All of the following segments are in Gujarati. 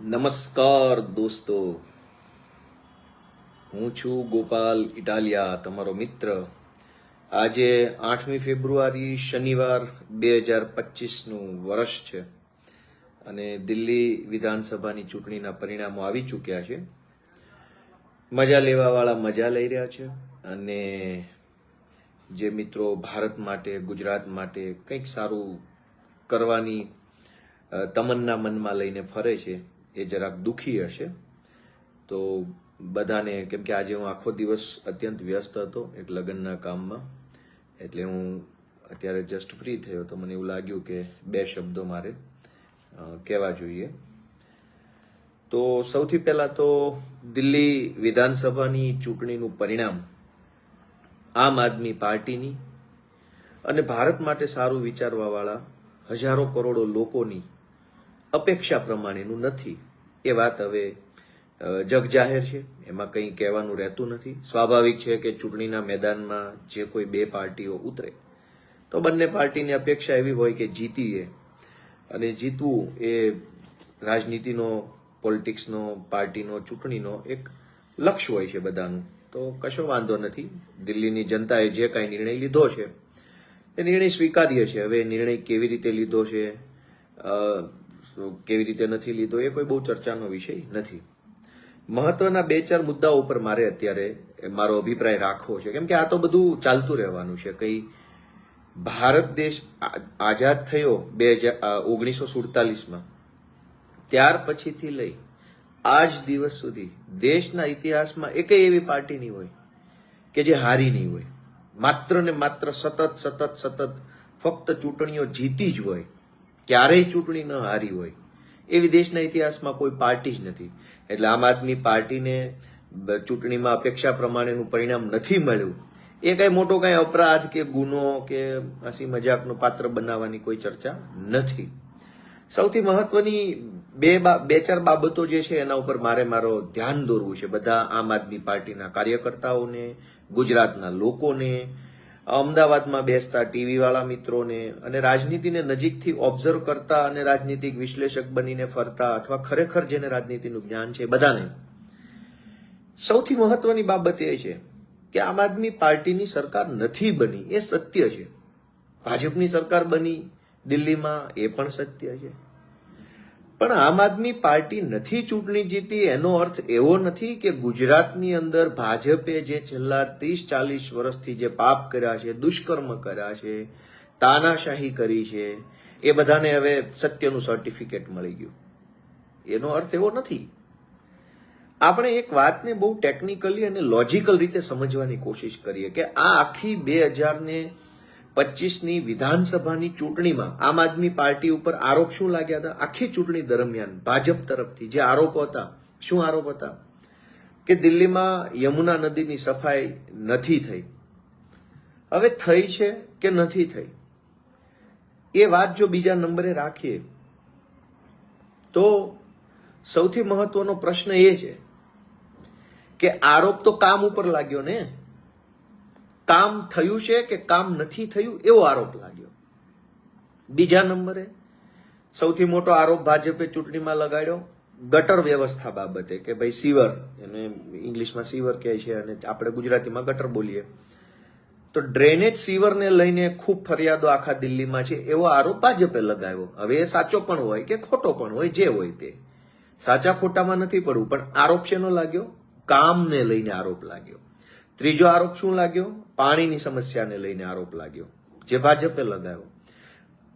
નમસ્કાર દોસ્તો. હું છું ગોપાલ ઇટાલિયા, તમારો મિત્ર. આજે આઠમી ફેબ્રુઆરી શનિવાર બે હજાર પચીસનું વર્ષ છે અને દિલ્હી વિધાનસભાની ચૂંટણીના પરિણામો આવી ચૂક્યા છે. મજા લેવાવાળા મજા લઈ રહ્યા છે અને જે મિત્રો ભારત માટે, ગુજરાત માટે કંઈક સારું કરવાની તમન્ના મનમાં લઈને ફરે છે એ જરાક દુઃખી હશે. તો બધાને, કેમ કે આજે હું આખો દિવસ અત્યંત વ્યસ્ત હતો, એક લગ્નના કામમાં. એટલે હું અત્યારે જસ્ટ ફ્રી થયો. તો મને એવું લાગ્યું કે બે શબ્દો મારે કહેવા જોઈએ. તો સૌથી પહેલા તો દિલ્હી વિધાનસભાની ચૂંટણીનું પરિણામ આમ આદમી પાર્ટીની અને ભારત માટે સારું વિચારવાવાળા હજારો કરોડો લોકોની અપેક્ષા પ્રમાણેનું નથી. એ વાત હવે જગ જાહેર છે. એમાં કંઈ કહેવાનું રહેતું નથી. સ્વાભાવિક છે કે ચૂંટણીના મેદાનમાં જે કોઈ બે પાર્ટીઓ ઉતરે, તો બંને પાર્ટીની અપેક્ષા એવી હોય કે જીતીએ. અને જીતવું એ રાજનીતિનો, પોલિટિક્સનો, પાર્ટીનો, ચૂંટણીનો એક લક્ષ્ય હોય છે બધાનું. તો કશો વાંધો નથી. દિલ્હીની જનતાએ જે કાંઈ નિર્ણય લીધો છે, એ નિર્ણય સ્વીકાર્ય છે. હવે નિર્ણય કેવી રીતે લીધો છે? કેવી રીતે નથી લીધો, એ કોઈ બહુ ચર્ચાનો વિષય નથી. મહત્વના બે ચાર મુદ્દાઓ ઉપર મારે અત્યારે મારો અભિપ્રાય રાખવો છે. કેમ કે આ તો બધું ચાલતું રહેવાનું છે. કઈ ભારત દેશ આઝાદ થયો બે હજાર ઓગણીસો સુડતાલીસમાં. ત્યાર પછીથી લઈ આજ દિવસ સુધી દેશના ઇતિહાસમાં એકેય એવી પાર્ટી નહીં હોય કે જે હારી નહીં હોય. માત્ર ને માત્ર સતત સતત સતત ફક્ત ચૂંટણીઓ જીતી જ હોય. ક્યારેય ચૂંટણી ન હારી હોય. એવી દેશના ઇતિહાસમાં કોઈ પાર્ટી જ નથી. એટલે આમ આદમી પાર્ટીને ચૂંટણીમાં અપેક્ષા પ્રમાણેનું પરિણામ નથી મળ્યું. એ કઈ મોટો કઈ અપરાધ કે ગુનો કે હસી મજાકનું પાત્ર બનાવવાની કોઈ ચર્ચા નથી. સૌથી મહત્વની બા- બે ચાર બાબતો જે છે એના ઉપર મારે મારો ધ્યાન દોરવું છે. બધા આમ આદમી પાર્ટીના કાર્યકર્તાઓને, ગુજરાતના લોકોને અમદાવાદમાં બેસતા ટીવીવાળા મિત્રોને અને રાજનીતિને નજીકથી ઓબ્ઝર્વ કરતા અને રાજનીતિક વિશ્લેષક બનીને ફરતા અથવા ખરેખર જેને રાજનીતિનું જ્ઞાન છે બધાને. સૌથી મહત્વની બાબત એ છે કે આમ આદમી પાર્ટીની સરકાર નથી બની, એ સત્ય છે. ભાજપની સરકાર બની, દિલ્હીમાં એ પણ સત્ય છે. પણ આમ આદમી પાર્ટી નથી ચૂંટણી જીતી, એનો અર્થ એવો નથી કે ગુજરાતની અંદર ભાજપે જે છેલ્લા ત્રીસ ચાલીસ વર્ષથી જે પાપ કર્યા છે, દુષ્કર્મ કર્યા છે, તાનાશાહી કરી છે, એ બધાને હવે સત્યનું સર્ટિફિકેટ મળી ગયું. એનો અર્થ એવો નથી. આપણે એક વાતને બહુ ટેકનિકલી અને લોજિકલ રીતે સમજવાની કોશિશ કરીએ કે આ આખી બે હજાર ને પચીસની વિધાનસભાની ચૂંટણીમાં આમ આદમી પાર્ટી ઉપર આરોપ શું લાગ્યા હતા? આખી ચૂંટણી દરમિયાન ભાજપ તરફથી જે આરોપો હતા, શું આરોપ હતા? કે દિલ્હીમાં યમુના નદીની સફાઈ નથી થઈ. હવે થઈ છે કે નથી થઈ? એ વાત જો બીજા નંબરે રાખીએ, તો સૌથી મહત્વનો પ્રશ્ન એ છે કે આરોપ તો કામ ઉપર લાગ્યો ને? કામ થયું છે કે કામ નથી થયું એવો આરોપ લાગ્યો. બીજા નંબરે સૌથી મોટો આરોપ ભાજપે ચૂંટણીમાં લગાડ્યો ગટર વ્યવસ્થા બાબતે કે ભાઈ સીવર, એને ઇંગ્લિશમાં સીવર કહે છે અને આપણે ગુજરાતીમાં ગટર બોલીએ. તો ડ્રેનેજ સીવરને લઈને ખૂબ ફરિયાદો આખા દિલ્હીમાં છે એવો આરોપ ભાજપે લગાવ્યો. હવે એ સાચો પણ હોય કે ખોટો પણ હોય જે હોય તે. સાચા ખોટામાં નથી પડવું, પણ આરોપ શેનો લાગ્યો? કામને લઈને આરોપ લાગ્યો. ત્રીજો આરોપ શું લાગ્યો? પાણીની સમસ્યાને લઈને આરોપ લાગ્યો. જે ભાજપે લગાવ્યો.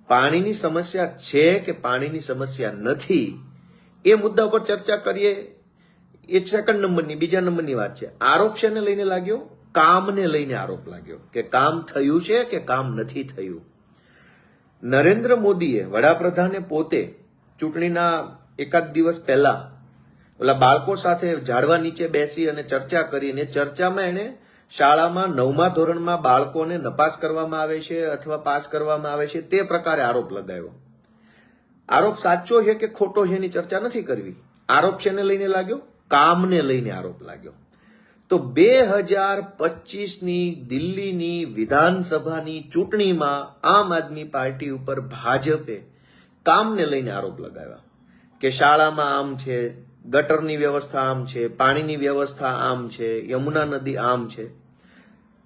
પાણીની સમસ્યા છે કે પાણીની સમસ્યા નથી? એ મુદ્દા પર ચર્ચા કરીએ. એ સેકન્ડ નંબરની, બીજા નંબરની વાત છે. આરોપ છે લઈને લાગ્યો? કામને લઈને આરોપ લાગ્યો. કે કામ થયું છે કે કામ નથી થયું? નરેન્દ્ર મોદીએ વડાપ્રધાને પોતે ચૂંટણીના એકાદ દિવસ પહેલા ઓલા બાળકો સાથે ઝાડવા નીચે બેસી અને ચર્ચા કરીને, ચર્ચામાં એણે શાળામાં નવમા ધોરણમાં બાળકોને નપાસ કરવામાં આવે છે અથવા પાસ કરવામાં આવે છે તે પ્રકારે આરોપ લગાવ્યો. આરોપ સાચો છે કે ખોટો છે એની ચર્ચા નથી કરવી? આરોપ શેને લઈને લાગ્યો? કામને લઈને આરોપ લાગ્યો. તો બે હજાર પચીસની દિલ્હીની વિધાનસભાની ચૂંટણીમાં આમ આદમી પાર્ટી ઉપર ભાજપે કામને લઈને આરોપ લગાવ્યા કે શાળામાં આમ છે ગટરની વ્યવસ્થા આમ છે, પાણીની વ્યવસ્થા આમ છે, યમુના નદી આમ છે.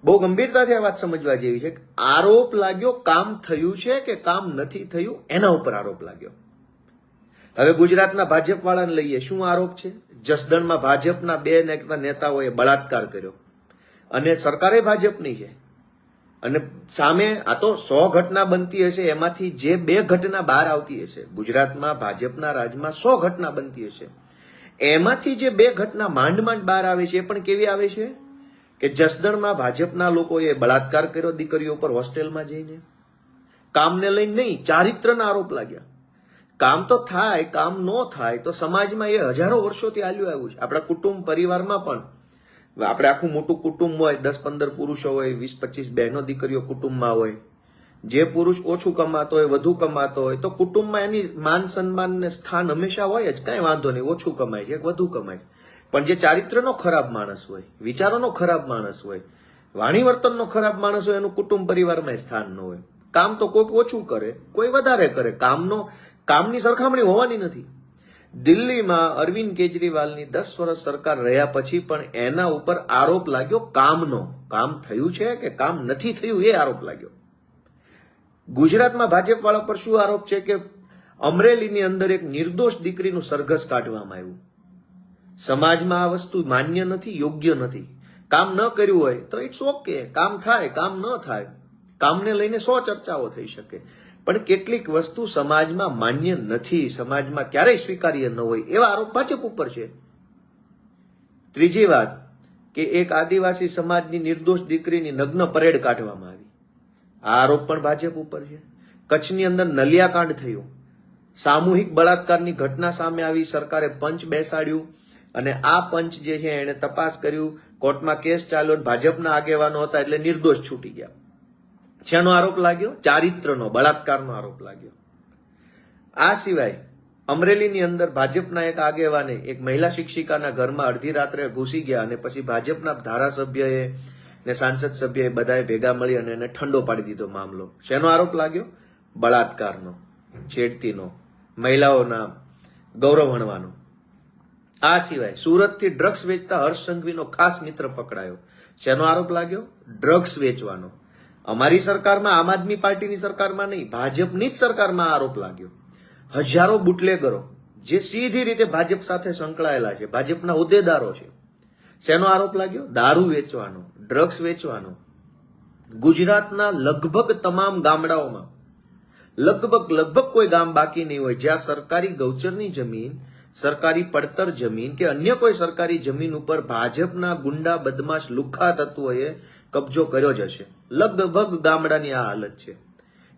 બહુ ગંભીરતાથી આ વાત સમજવા જેવી છે કે આરોપ લાગ્યો કામ થયું છે કે કામ નથી થયું એના ઉપર આરોપ લાગ્યો. હવે ગુજરાતના ભાજપ વાળાને લઈએ, શું આરોપ છે? જસદણમાં ભાજપના બે નેતા- નેતાઓએ બળાત્કાર કર્યો. અને સરકારે ભાજપની છે. અને સામે આ તો સો ઘટના બનતી હશે, એમાંથી જે બે ઘટના બહાર આવતી હશે, ગુજરાતમાં ભાજપના રાજમાં સો ઘટના બનતી હશે. એમાંથી જે બે ઘટના માંડ માંડ બહાર આવે છે, એ પણ કેવી આવે છે? કે જસદણમાં ભાજપના લોકોએ બળાત્કાર કર્યો દીકરીઓ પર હોસ્ટેલમાં જઈને. કામને લઈને નહીં, ચારિત્રના આરોપ લાગ્યા. કામ તો થાય, કામ ન થાય, તો સમાજમાં એ હજારો વર્ષોથી આલ્યું આવ્યું છે. આપણા કુટુંબ પરિવારમાં પણ. આપણે આખું મોટું કુટુંબ હોય, દસ પંદર પુરુષો હોય, વીસ પચીસ બહેનો દીકરીઓ કુટુંબમાં હોય. જે પુરુષ ઓછું કમાતો હોય, વધુ કમાતો હોય, તો કુટુંબમાં એની માન સન્માન ને સ્થાન હંમેશા હોય જ. કઈ વાંધો નહીં, ઓછું કમાય છે વધુ કમાય છે. પણ જે ચારિત્રનો ખરાબ માણસ હોય, વિચારોનો ખરાબ માણસ હોય વાણી વર્તનનો ખરાબ માણસ હોય, એનું કુટુંબ પરિવારમાં સ્થાન ન હોય. કામ તો કોઈક ઓછું કરે, કોઈ વધારે કરે. કામનો, કામની સરખામણી હોવાની નથી. દિલ્હીમાં અરવિંદ કેજરીવાલની દસ વર્ષ સરકાર રહ્યા પછી પણ એના ઉપર આરોપ લાગ્યો કામનો. કામ થયું છે કે કામ નથી થયું એ આરોપ લાગ્યો? ગુજરાતમાં ભાજપ વાળા પર શું આરોપ છે કે અમરેલીની અંદર એક નિર્દોષ દીકરીનું સરઘસ કાઢવામાં આવ્યું? સમાજમાં આ વસ્તુ માન્ય નથી, યોગ્ય નથી. કામ ન કર્યું હોય તો ઇટ્સ ઓકે કામ થાય, કામ ન થાય. કામને લઈને સો ચર્ચાઓ થઈ શકે. પણ કેટલીક વસ્તુ સમાજમાં માન્ય નથી, સમાજમાં ક્યારેય સ્વીકાર્ય ન હોય એવા આરોપ ભાજપ ઉપર છે. ત્રીજી વાત કે એક આદિવાસી સમાજની નિર્દોષ દીકરીની નગ્ન પરેડ કાઢવામાં આવી. આરોપ પણ ભાજપ ઉપર છે. કચ્છની અંદર નલિયાકાંડ થયું. સામૂહિક બળાત્કારની ઘટના સામે આવી સરકારે પંચ બેસાડ્યું અને આ પંચ જે છે એને તપાસ કર્યું. કોર્ટમાં કેસ ચાલ્યો ભાજપના આગેવાનો હતા એટલે નિર્દોષ છૂટી ગયા. શેનો આરોપ લાગ્યો? ચારિત્રનો, બળાત્કારનો આરોપ લાગ્યો. આ સિવાય અમરેલીની અંદર ભાજપના એક આગેવાને એક મહિલા શિક્ષિકાના ઘરમાં અડધી રાત્રે ઘૂસી ગયા અને પછી ભાજપના ધારાસભ્યએ ને સાંસદ સભ્યએ બધાએ ભેગા મળી અને એને ઠંડો પાડી દીધો મામલો. શેનો આરોપ લાગ્યો? બળાત્કારનો, છેડતીનો, મહિલાઓના ગૌરવ હણવાનો આ સિવાય સુરતથી ડ્રગ્સ વેચતા હર્ષ સંઘવીનો ખાસ મિત્ર પકડાયો. શેનો આરોપ લાગ્યો? ડ્રગ્સ વેચવાનો. અમારી સરકારમાં, આમ આદમી પાર્ટીની સરકારમાં નહીં, ભાજપની જ સરકારમાં આરોપ લાગ્યો. હજારો બુટલેગરો, જે સીધી રીતે ભાજપ સાથે સંકળાયેલા છે, ભાજપના હોદ્દેદારો છે. શેનો આરોપ લાગ્યો? દારૂ વેચવાનો. ડ્રગ્સ વેચવાનો. ગુજરાતના લગભગ તમામ ગામડાઓમાં, લગભગ લગભગ કોઈ ગામ બાકી નહીં હોય, જ્યાં સરકારી ગૌચરની જમીન, સરકારી પડતર જમીન કે અન્ય કોઈ સરકારી જમીન ઉપર ભાજપના ગુંડા, બદમાશ લુખ્ખા તત્વોએ કબજો કર્યો જ હશે. લગભગ ગામડાની આ હાલત છે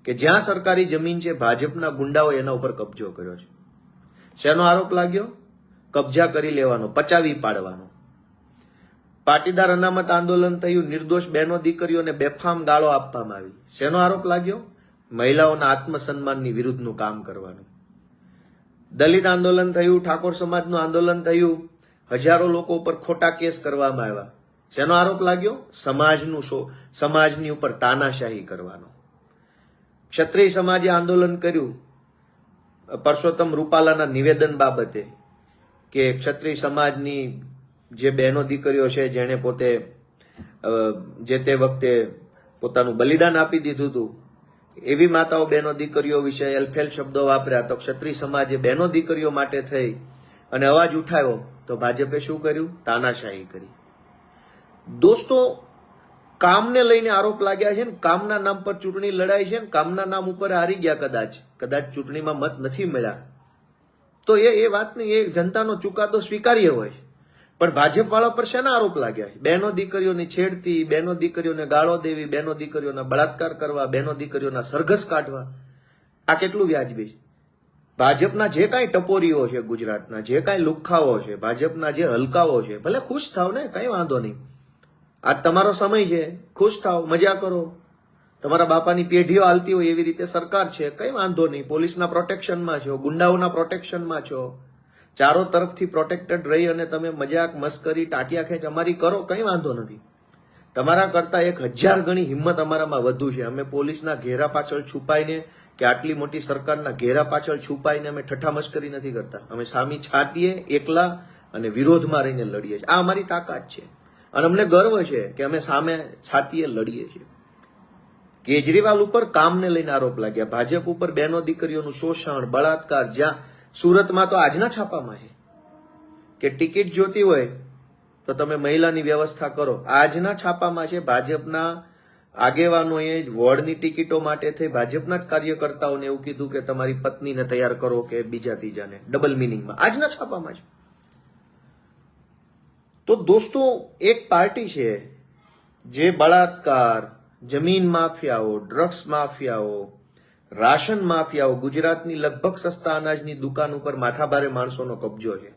કે જ્યાં સરકારી જમીન છે, ભાજપના ગુંડાઓ એના ઉપર કબજો કર્યો છે. શેનો આરોપ લાગ્યો? કબજા કરી લેવાનો, પચાવી પાડવાનો. પાટીદાર અનામત આંદોલન થયું, નિર્દોષ બહેનો દીકરીઓને બેફામ ગાળો આપવામાં આવી. શેનો આરોપ લાગ્યો? મહિલાઓના આત્મસન્માનની વિરુદ્ધનું કામ કરવાનું. દલિત આંદોલન થયું, ઠાકોર સમાજનું આંદોલન થયું, હજારો લોકો ઉપર ખોટા કેસ કરવામાં આવ્યા. શેનો આરોપ લાગ્યો? સમાજનું શો, સમાજની ઉપર તાનાશાહી કરવાનો. ક્ષત્રિય સમાજે આંદોલન કર્યું. પરસોત્તમ રૂપાલાના નિવેદન બાબતે કે ક્ષત્રિય સમાજની જે બહેનો દીકરીઓ છે, જેણે પોતે જે તે વખતે પોતાનું બલિદાન આપી દીધું હતું, એવી માતાઓ બહેનો દીકરીઓ વિશે એલફેલ શબ્દો વાપર્યા તો ક્ષત્રિય સમાજે બહેનો દીકરીઓ માટે થઈ અને અવાજ ઉઠાવ્યો તો ભાજપે શું કર્યું? તાનાશાહી કરી. દોસ્તો, કામને લઈને આરોપ લાગ્યા છે ને, કામના નામ પર ચૂંટણી લડાઈ છે ને, કામના નામ ઉપર હારી ગયા કદાચ. કદાચ ચૂંટણીમાં મત નથી મળ્યા. તો એ એ વાતની એ જનતાનો ચુકાદો સ્વીકાર્ય હોય. પણ ભાજપ વાળા પર શેના આરોપ લાગ્યા? બેનો દીકરીઓની છેડતી બેનો દીકરીઓને ગાળો દેવી, બહેનો દીકરીઓના બળાત્કાર કરવા બેનો દીકરીઓના સરઘસ કાઢવા. આ કેટલું વ્યાજબી ભાજપના જે કાંઈ ટપોરીઓ છે ગુજરાતના, જે કાંઈ લુખ્ખાઓ છે, ભાજપના જે હલકાઓ છે, ભલે ખુશ થાવ ને, કઈ વાંધો નહીં. આજ તમારો સમય છે, ખુશ થાવ, મજા કરો. તમારા બાપાની પેઢીઓ હાલતી હોય એવી રીતે સરકાર છે, કઈ વાંધો નહીં. પોલીસના પ્રોટેક્શનમાં છો, ગુંડાઓના પ્રોટેક્શનમાં છો. ચારો તરફથી પ્રોટેક્ટેડ રહી અને તમે મજાક મસ્કરી ટાટિયા ખેંચ, અમારી કરો, કંઈ વાંધો નથી. તમારા કરતાં એક હજાર ગણી હિંમત અમારામાં વધુ છે. અમે પોલીસના ઘેરા પાછળ છુપાઈને કે આટલી મોટી સરકારના ઘેરા પાછળ છુપાઈને અમે ઠઠ્ઠા મશ્કરી નથી કરતા. અમે સામી છાતીએ એકલા અને વિરોધમાં રહીને લડીએ છીએ. આ અમારી તાકાત છે. અને અમને ગર્વ છે કે અમે સામે છાતીએ લડીએ છીએ. કેજરીવાલ ઉપર કામને લઈને આરોપ લાગ્યા. ભાજપ ઉપર બહેનો દીકરીઓનું શોષણ, બળાત્કાર, જ્યાં સુરતમાં તો આજના છાપામાં છે કે ટિકિટ જોતી હોય તો તમે મહિલાની વ્યવસ્થા કરો. આજના છાપામાં છે ભાજપના આગેવાનોએ વોર્ડની ટિકિટો માટે થઈ ભાજપના જ કાર્યકર્તાઓને એવું કીધું કે તમારી પત્નીને તૈયાર કરો કે બીજા ત્રીજાને. ડબલ મિનિંગમાં આજના છાપામાં છે તો દોસ્તો, એક પાર્ટી છે જે બળાત્કાર, જમીન માફિયાઓ ડ્રગ્સ માફિયાઓ રાશન માફિયાઓ ગુજરાતની લગભગ સસ્તા અનાજની દુકાન ઉપર માથાભારે માણસોનો કબજો છે.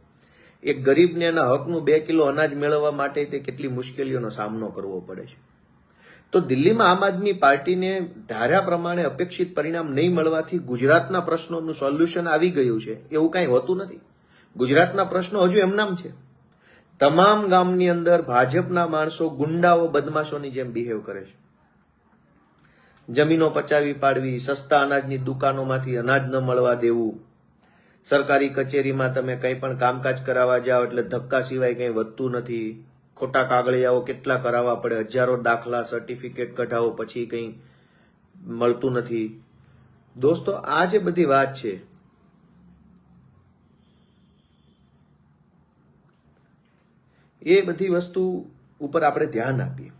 એક ગરીબને એના હકનું બે કિલો અનાજ મેળવવા માટે તે કેટલી મુશ્કેલીઓનો સામનો કરવો પડે છે. તો દિલ્હીમાં આમ આદમી પાર્ટીને ધાર્યા પ્રમાણે અપેક્ષિત પરિણામ નહીં મળવાથી ગુજરાતના પ્રશ્નોનું સોલ્યુશન આવી ગયું છે. એવું કાંઈ હોતું નથી. ગુજરાતના પ્રશ્નો હજુ એમનામ છે. તમામ ગામની અંદર ભાજપના માણસો ગુંડાઓ બદમાશોની જેમ બિહેવ કરે છે. જમીનો પચાવી પાડવી, સસ્તા અનાજની દુકાનોમાંથી અનાજ ન મળવા દેવું. સરકારી કચેરીમાં તમે કંઈ પણ કામકાજ કરાવવા જાઓ એટલે ધક્કા સિવાય કંઈ વધતું નથી. ખોટા કાગળિયાઓ કેટલા કરાવવા પડે? હજારો દાખલા સર્ટિફિકેટ કઢાવો, પછી કંઈ મળતું નથી. દોસ્તો, આ જે બધી વાત છે, એ બધી વસ્તુ ઉપર આપણે ધ્યાન આપીએ.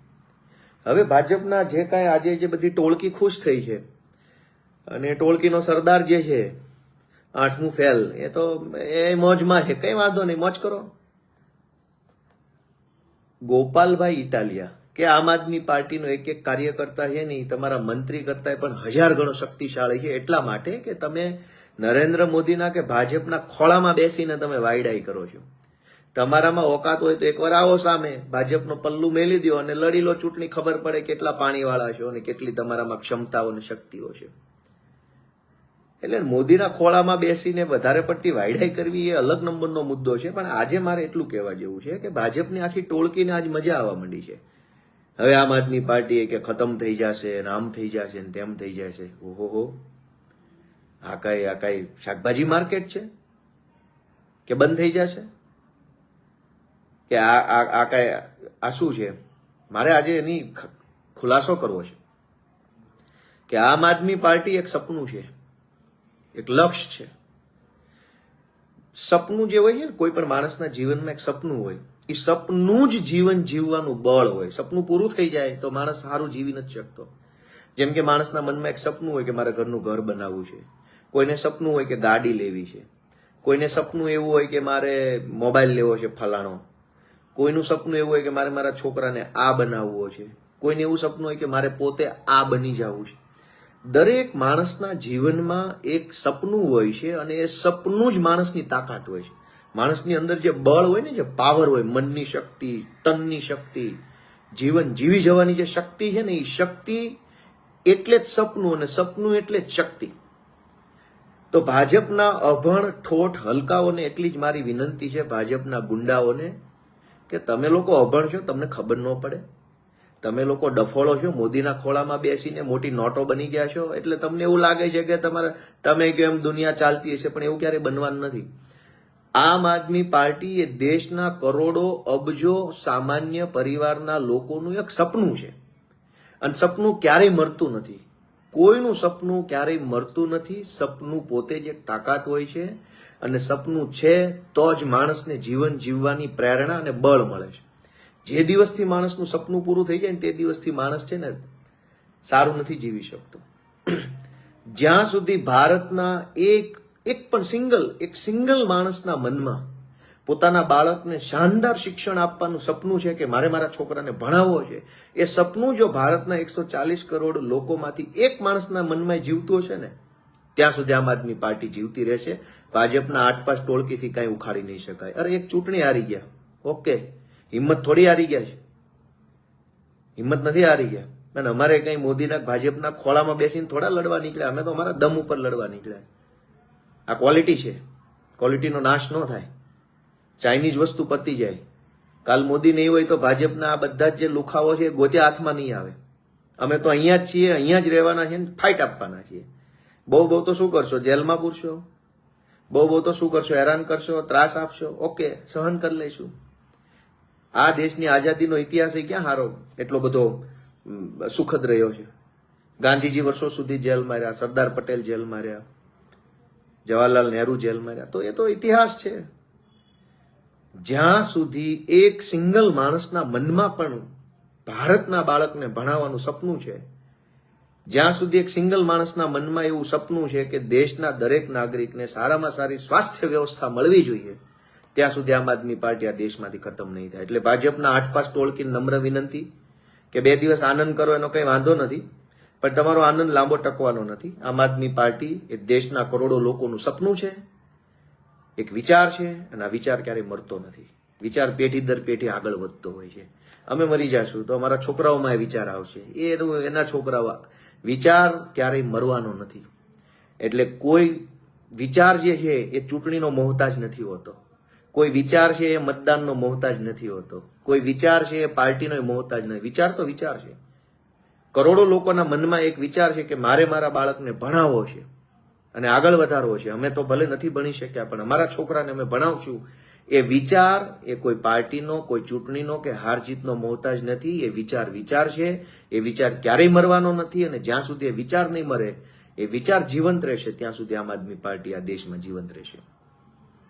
હવે ભાજપના જે કાંઈ આજે જે બધી ટોળકી ખુશ થઈ છે અને ટોળકીનો સરદાર જે છે, આઠમું ફેલ, એ તો એ મોજમાં છે. કઈ વાંધો નહીં, મોજ કરો. ગોપાલભાઈ ઇટાલિયા, કે આમ આદમી પાર્ટીનો એક એક કાર્યકર્તા છે નહીં તમારા મંત્રી કરતા પણ હજાર ગણો શક્તિશાળી છે. એટલા માટે કે તમે નરેન્દ્ર મોદીના કે ભાજપના ખોળામાં બેસીને તમે વાયડાઈ કરો છો. તમારામાં ઓકાત હોય તો એકવાર આવો સામે. ભાજપનો પલ્લુ મેલી દો અને લડી લો ચૂંટણી. ખબર પડે કેટલા પાણીવાળા છો અને કેટલી તમારામાં ક્ષમતાઓ અને શક્તિઓ છે. એટલે મોદીના ખોળામાં બેસીને વધારે પડતી વાયડાઈ કરવી એ અલગ નંબરનો મુદ્દો છે, પણ આજે મારે એટલું કહેવા જેવું છે કે ભાજપની આખી ટોળકીને આજ મજા આવવા માંડી છે. હવે આમ આદમી પાર્ટી કે ખતમ થઈ જશે ને આમ થઈ જશે ને તેમ થઈ જશે. ઓહો હો. આ કઈ આ કઈ શાકભાજી માર્કેટ છે? કે બંધ થઈ જશે? કે આ આ આ કઈ, આ શું છે? મારે આજે એની ખુલાસો કરવો છે. કે આમ આદમી પાર્ટી એક સપનું છે. એક લક્ષ્ય છે. સપનું જે હોય છે ને, કોઈ પણ માણસના જીવનમાં એક સપનું હોય એ સપનું જ જીવન જીવવાનું બળ હોય. સપનું પૂરું થઈ જાય તો માણસ સારું જીવી નથી શકતો. જેમ કે માણસના મનમાં એક સપનું હોય કે મારે ઘરનું ઘર બનાવવું છે. કોઈને સપનું હોય કે ગાડી લેવી છે. કોઈને સપનું એવું હોય કે મારે મોબાઈલ લેવો છે ફલાણો. કોઈનું સપનું એવું હોય કે મારે મારા છોકરાને આ બનાવવો છે. કોઈને એવું સપનું હોય કે મારે પોતે આ બની જવું છે. દરેક માણસના જીવનમાં એક સપનું હોય છે અને એ સપનું જ માણસની તાકાત હોય છે. માણસની અંદર જે બળ હોય ને, જે પાવર હોય, મનની શક્તિ, તનની શક્તિ, જીવન જીવી જવાની જે શક્તિ છે ને, એ શક્તિ એટલે જ સપનું અને સપનું એટલે જ શક્તિ. તો ભાજપના અભણ ઠોઠ હલકાઓને એટલી જ મારી વિનંતી છે, ભાજપના ગુંડાઓને કે તમે લોકો અભણ છો, તમને ખબર ન પડે. તમે લોકો ડફોળો છો, મોદીના ખોળામાં બેસીને મોટી નોટો બની ગયા છો. એટલે તમને એવું લાગે છે કે તમારે, તમે કહો એમ દુનિયા ચાલતી હશે, પણ એવું ક્યારે બનવાનું નથી. આમ આદમી પાર્ટી એ દેશના કરોડો અબજો સામાન્ય પરિવારના લોકોનું એક સપનું છે. અને સપનું ક્યારેય મરતું નથી. કોઈનું સપનું ક્યારેય મરતું નથી. સપનું પોતે જ એક તાકાત હોય છે. અને સપનું છે તો જ માણસને જીવન જીવવાની પ્રેરણા અને બળ મળે છે. જે દિવસથી માણસનું સપનું પૂરું થઈ જાય ને તે દિવસથી માણસ છે ને સારું નથી જીવી શકતો. જ્યાં સુધી ભારતના એક એક પણ સિંગલ, એક સિંગલ માણસના મનમાં પોતાના બાળકને શાનદાર શિક્ષણ આપવાનું સપનું છે કે મારે મારા છોકરાને ભણાવવો છે, એ સપનું જો ભારતના એકસો ચાલીસ કરોડ લોકોમાંથી એક માણસના મનમાં જીવતું હશે ને ત્યાં સુધી આમ આદમી પાર્ટી જીવતી રહેશે. ભાજપના આઠ પાંચ ટોળકીથી કાંઈ ઉખાડી નહીં શકાય. અરે, એક ચૂંટણી હારી ગયા. ઓકે. હિંમત થોડી હારી ગયા છે. હિંમત નથી હારી ગયા. અને અમારે કઈ મોદીના ભાજપના ખોળામાં બેસીને થોડા લડવા નીકળ્યા. અમે તો અમારા દમ ઉપર લડવા નીકળ્યા. આ ક્વોલિટી છે. ક્વોલિટીનો નાશ ન થાય. ચાઇનીઝ વસ્તુ પતી જાય. કાલ મોદી નહીં હોય તો ભાજપના આ બધા જ લુખાઓ છે ગોત્યા ગોતે હાથમાં નહીં આવે. અમે તો અહીંયા જ છીએ, અહીંયા જ રહેવાના છીએ ફાઇટ આપવાના છીએ. બહુ બહુ તો શું કરશો? જેલમાં પૂરશો બહુ બહુ તો શું કરશો? હેરાન કરશો? ત્રાસ આપશો? ઓકે, સહન કરી લઈશું. આ દેશની આઝાદીનો ઇતિહાસ એ ક્યાં હારો? એટલો બધો સુખદ રહ્યો છે. ગાંધીજી વર્ષો સુધી જેલમાં રહ્યા સરદાર પટેલ જેલમાં રહ્યા જવાહરલાલ નહેરુ જેલમાં રહ્યા તો એ તો ઇતિહાસ છે. જ્યાં સુધી એક સિંગલ માણસના મનમાં પણ ભારતના બાળકને ભણાવવાનું સપનું છે જ્યાં સુધી એક સિંગલ માણસના મનમાં એવું સપનું છે કે દેશના દરેક નાગરિકને સારામાં સારી સ્વાસ્થ્ય વ્યવસ્થા મળવી જોઈએ, ત્યાં સુધી આમ આદમી પાર્ટી આ દેશમાંથી ખતમ નહીં થાય. એટલે ભાજપના આઠ પાસ ટોળકી નમ્ર વિનંતી કે બે દિવસ આનંદ કરો એનો કંઈ વાંધો નથી, પણ તમારો આનંદ લાંબો ટકવાનો નથી. આમ આદમી પાર્ટી એ દેશના કરોડો લોકોનું સપનું છે, એક વિચાર છે, અને આ વિચાર ક્યારેય મળતો નથી. વિચાર પેઢી દર પેઢી આગળ વધતો હોય છે. અમે મરી જશું તો અમારા છોકરાઓમાં એ વિચાર આવશે. એનું એના છોકરાઓ વિચાર ક્યારેય મરવાનો નથી. એટલે કોઈ વિચાર જે છે એ ચૂંટણીનો મોહતાજ નથી હોતો. કોઈ વિચાર છે એ મતદાનનો મોહતાજ નથી હોતો. કોઈ વિચાર છે એ પાર્ટીનો મોહતાજ નથી. વિચાર તો વિચાર છે. કરોડો લોકોના મનમાં એક વિચાર છે કે મારે મારા બાળકને ભણાવવો છે. અને આગળ વધારવો છે. અમે તો ભલે નથી ભણી શક્યા, પણ અમારા છોકરાને અમે ભણાવશું. એ વિચાર, એ કોઈ પાર્ટીનો, કોઈ ચૂંટણીનો કે હાર જીતનો મોહતાજ નથી, એ વિચાર વિચાર છે, એ વિચાર ક્યારેય મરવાનો નથી અને જ્યાં સુધી એ વિચાર નહીં મરે, એ વિચાર જીવંત રહેશે, ત્યાં સુધી આમ આદમી પાર્ટી આ દેશમાં જીવંત રહેશે.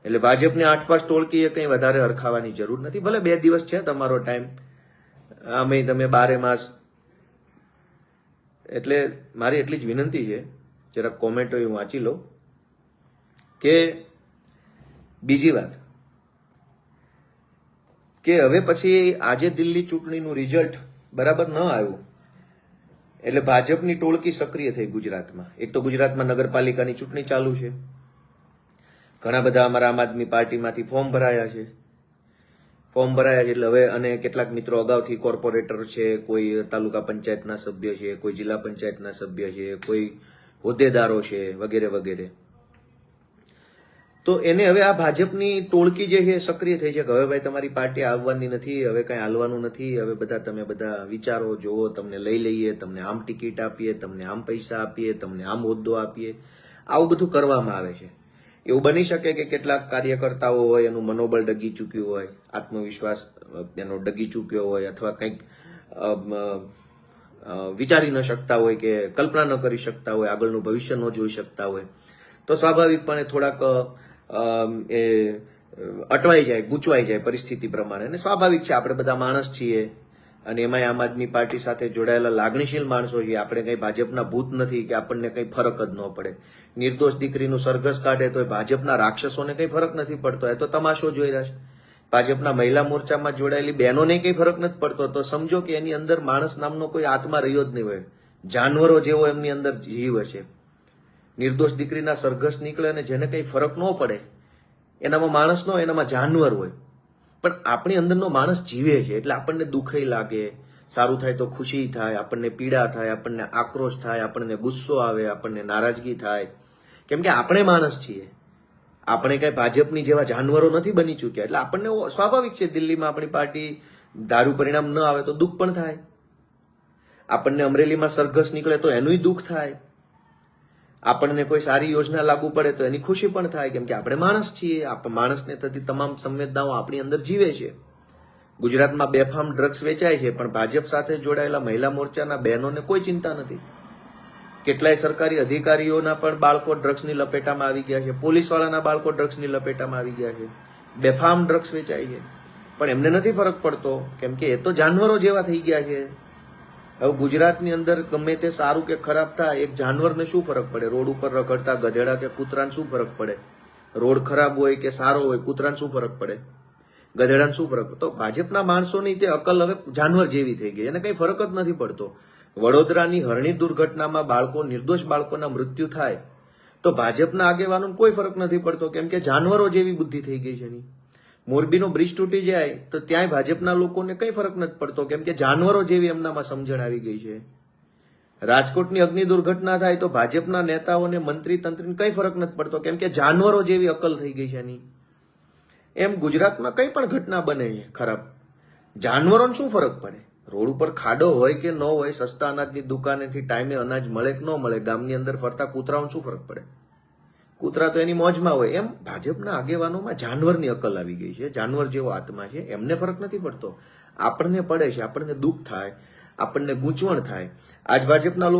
એટલે ભાજપને આઠ પાસ ટોળકીએ કંઈ વધારે હરખાવાની જરૂર નથી. ભલે બે દિવસ છે તમારો ટાઈમ. આમે તમે બારે માસ. એટલે મારી એટલી જ વિનંતી છે, જરાક કોમેન્ટો હું વાંચી લઉં કે બીજી વાત. કે હવે પછી આજે દિલ્હી ચૂંટણીનું રિઝલ્ટ બરાબર ન આવ્યું, એટલે ભાજપની ટોળકી સક્રિય થઈ ગુજરાતમાં. એક તો ગુજરાતમાં નગરપાલિકાની ચૂંટણી ચાલુ છે. ઘણા બધા અમારા આમ આદમી પાર્ટીમાંથી ફોર્મ ભરાયા છે. ફોર્મ ભરાયા છે એટલે હવે અને કેટલાક મિત્રો અગાઉથી કોર્પોરેટર છે, કોઈ તાલુકા પંચાયતના સભ્ય છે, કોઈ જિલ્લા પંચાયતના સભ્ય છે, કોઈ હોદ્દેદારો છે વગેરે વગેરે. તો એને હવે આ ભાજપની ટોળકી જે છે સક્રિય થઈ છે કે હવે ભાઈ તમારી પાર્ટી આવવાની નથી, હવે કઈ હાલવાનું નથી, હવે બધા તમે બધા વિચારો જોવો તમને લઈ લઈએ, તમને આમ ટિકિટ આપીએ, તમને આમ પૈસા આપીએ, તમને આમ હોદ્દો આપીએ. આવું બધું કરવામાં આવે છે. એવું બની શકે કે કેટલાક કાર્યકર્તાઓ હોય, એનું મનોબળ ડગી ચૂક્યું હોય, આત્મવિશ્વાસ એનો ડગી ચૂક્યો હોય અથવા કંઈક વિચારી ન શકતા હોય કે કલ્પના ન કરી શકતા હોય, આગળનું ભવિષ્ય ન જોઈ શકતા હોય. તો સ્વાભાવિકપણે થોડાક એ, અટવાઈ જાય, ગૂંચવાઈ જાય પરિસ્થિતિ પ્રમાણે. અને સ્વાભાવિક છે, આપણે બધા માણસ છીએ. અને એમાંય આમ આદમી પાર્ટી સાથે જોડાયેલા લાગણીશીલ માણસો છીએ. આપણે કંઈ ભાજપના ભૂત નથી કે આપણને કંઈ ફરક જ ન પડે. નિર્દોષ દીકરીનું સરઘસ કાઢે તો એ ભાજપના રાક્ષસોને કંઈ ફરક નથી પડતો. એ તો તમાશો જોઈ રહ્યા છે. ભાજપના મહિલા મોરચામાં જોડાયેલી બહેનોને કંઈ ફરક નથી પડતો. તો સમજો કે એની અંદર માણસ નામનો કોઈ આત્મા રહ્યો જ નહીં હોય. જાનવરો જેવો એમની અંદર જીવ છે નિર્દોષ દીકરીના સરઘસ નીકળે અને જેને કંઈ ફરક ન પડે, એનામાં માણસ ન હોય, એનામાં જાનવર હોય. પણ આપણી અંદરનો માણસ જીવે છે, એટલે આપણને દુઃખય લાગે, સારું થાય તો ખુશી થાય, આપણને પીડા થાય, આપણને આક્રોશ થાય, આપણને ગુસ્સો આવે, આપણને નારાજગી થાય. કેમ કે આપણે માણસ છીએ. આપણે કઈ ભાજપની જેવા જાનવરો નથી બની ચૂક્યા, એટલે આપણને સ્વાભાવિક છે, દિલ્હીમાં આપણી પાર્ટી દારૂ પરિણામ ન આવે તો દુઃખ પણ થાય. આપણને અમરેલીમાં સરઘસ નીકળે તો એનુંય દુઃખ થાય. આપણને કોઈ સારી યોજના લાગુ પડે તો એની ખુશી પણ થાય, કેમ કે આપણે માણસ છીએ આપણે માણસને થતી તમામ સંવેદનાઓ આપણી અંદર જીવે છે. ગુજરાતમાં બેફામ ડ્રગ્સ વેચાય છે, પણ ભાજપ સાથે જોડાયેલા મહિલા મોરચાના બહેનોને કોઈ ચિંતા નથી. કેટલાય સરકારી અધિકારીઓના પણ બાળકો ડ્રગ્સની લપેટામાં આવી ગયા છે, પોલીસવાળાના બાળકો ડ્રગ્સની લપેટામાં આવી ગયા છે. બેફામ ડ્રગ્સ વેચાય છે. પણ એમને નથી ફરક પડતો, કેમ કે એ તો જાનવરો જેવા થઈ ગયા છે. હવે ગુજરાતની અંદર ગમે તે સારું કે ખરાબ થાય, એક જાનવરને શું ફરક પડે? રોડ ઉપર રખડતા ગધેડા કે કૂતરાને શું ફરક પડે? રોડ ખરાબ હોય કે સારો હોય, કૂતરાને શું ફરક પડે? ગધેડાને શું ફરક તો ભાજપના માણસોની તે અકલ હવે જાનવર જેવી થઈ ગઈ, એને કંઈ ફરક જ નથી પડતો. વડોદરાની હરણી દુર્ઘટનામાં બાળકો, નિર્દોષ બાળકોના મૃત્યુ થાય. તો ભાજપના આગેવાનોને કોઈ ફરક નથી પડતો, કેમ કે જાનવરો જેવી બુદ્ધિ થઈ ગઈ છે એની. મોરબીનો બ્રિજ તૂટી જાય તો ત્યાંય ભાજપના લોકોને કઈ ફરક નથી પડતો. કેમ કે જાનવરો જેવી એમનામાં સમજણ આવી ગઈ છે. રાજકોટની અગ્નિ દુર્ઘટના થાય તો ભાજપના નેતાઓને મંત્રી તંત્રીને કઈ ફરક નથી પડતો. કેમ કે જાનવરો જેવી અકલ થઈ ગઈ છે એની. એમ ગુજરાતમાં કઈ પણ ઘટના બને છે ખરાબ. જાનવરોને શું ફરક પડે? રોડ ઉપર ખાડો હોય કે ન હોય, સસ્તા અનાજની દુકાનેથી ટાઈમે અનાજ મળે કે ન મળે, ગામની અંદર ફરતા કૂતરાઓને શું ફરક પડે? કૂતરા તો એની મોજમાં હોય. એમ ભાજપના આગેવાનોમાં જાનવરની અકલ આવી ગઈ છે. જાનવર જેવો આત્મા છે. એમને ફરક નથી પડતો. આપણને પડે છે. આપણને દુઃખ થાય. આપણને ગૂંચવણ થાય. આજ ભાજપના